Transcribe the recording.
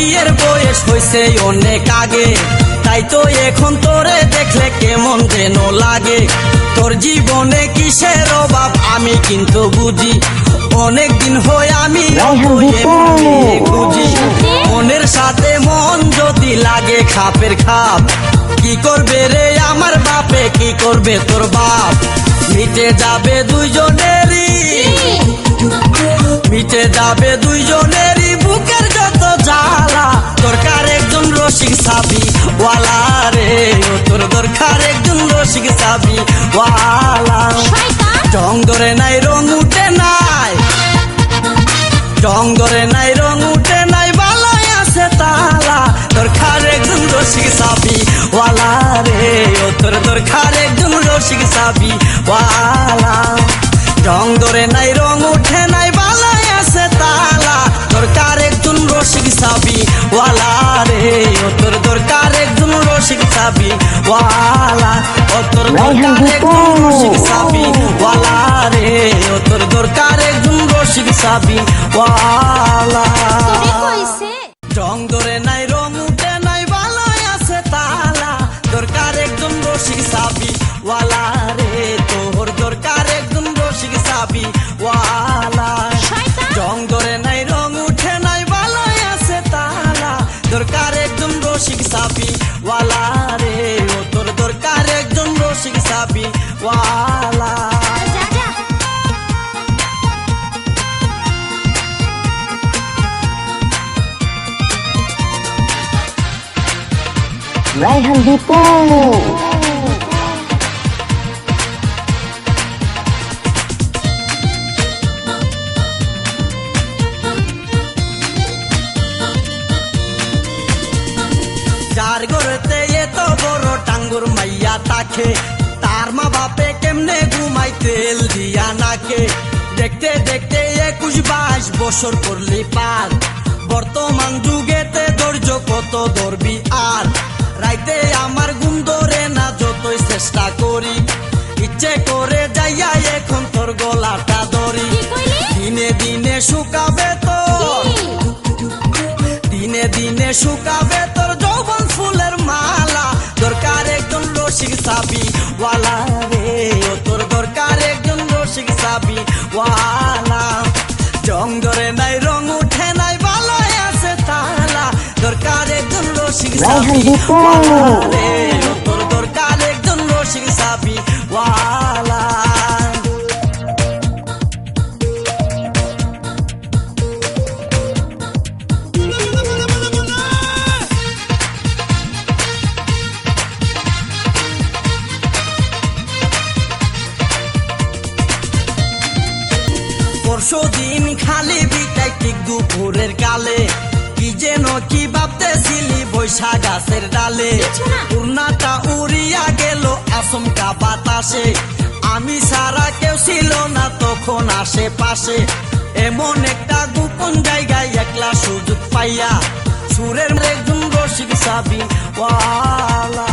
বিয়ের বয়স হয়েছে অনেক আগে। তাই তো এখন তোরে দেখলে কেমন যেন লাগে। তোর জীবনে কিসের অভাব আমি কিন্তু বুঝি। অনেক দিন হয় আমি বুঝি। মনের সাথে মন যদি লাগে খাপের খাপ কি করবে রে আমার বাপে কি করবে তোর বাপ? মিটে যাবে দুইজনেরই। মিটে যাবে দুইজনেরই। ওয়ালা রে ও তোর দরকার একজন রসিক সাবি। ওয়ালা। ধরে নাই রং উঠে নাই। রং ধরে নাই রং উঠে নাই বালাই আছে তালা দরকার একজন রসিক সাবি। ওয়ালা রে ও তোর দরকার একজন রসিক সাবি। ওয়ালা। রং ধরে নাই ওয়ালা ও তোর দরকার রসিক সাবি ওয়ালা রে ও তোর দরকারে রসিক সাবি ওয়ালা রং ধরে নাই রং উঠে নাই ভালোই আছে তালা দরকার একজন রসিক সাবি ওয়ালা রে তোর দরকার একজন রসিক সাবি সাবি ওয়ালা রে ও তোর দরকার একজন রসিক সাপি। ওয়ালা। রাইহান দীপু যার ঘরেতে এত বড় টাঙ্গুর মাইয়া তাকে। তার মা বাপে কেমনে ঘুমাই তেল দিয়া নাকে। দেখতে দেখতে একুশ বাইশ বছর করলি পার। বর্তমান যুগেতে ধৈর্য কত ধরবি আর? রাইতে আমার ঘুম ধরে না যতই চেষ্টা করি। ইচ্ছে করে যাইয়া এখন তোর গলাটা ধরি। দিনে দিনে শুকাবে তো দিনে দিনে শুকাবে সাবি ওয়ালা রে ও তোর দরকার একজন রসিক সাবি। ওয়ালা জং ধরে নাই রং উঠে নাই বালাই আছে তালা। দরকার একজন রসিক সাবি ওয়ালা রে। পরশু দিন খালি বিটাই ঠিক দুপুরের কালে। কি যেন কি ভাবতেছিলি বৈশা গাছের ডালে। পূর্ণাটা উড়িয়া গেল আসমকা বাতাসে। আমি সারা কেউ ছিল না তখন আশেপাশে। এমন একটা গোপন জায়গায় একলা সুযোগ পাইয়া। সুরের একজন রসিক সাবি ওয়ালা।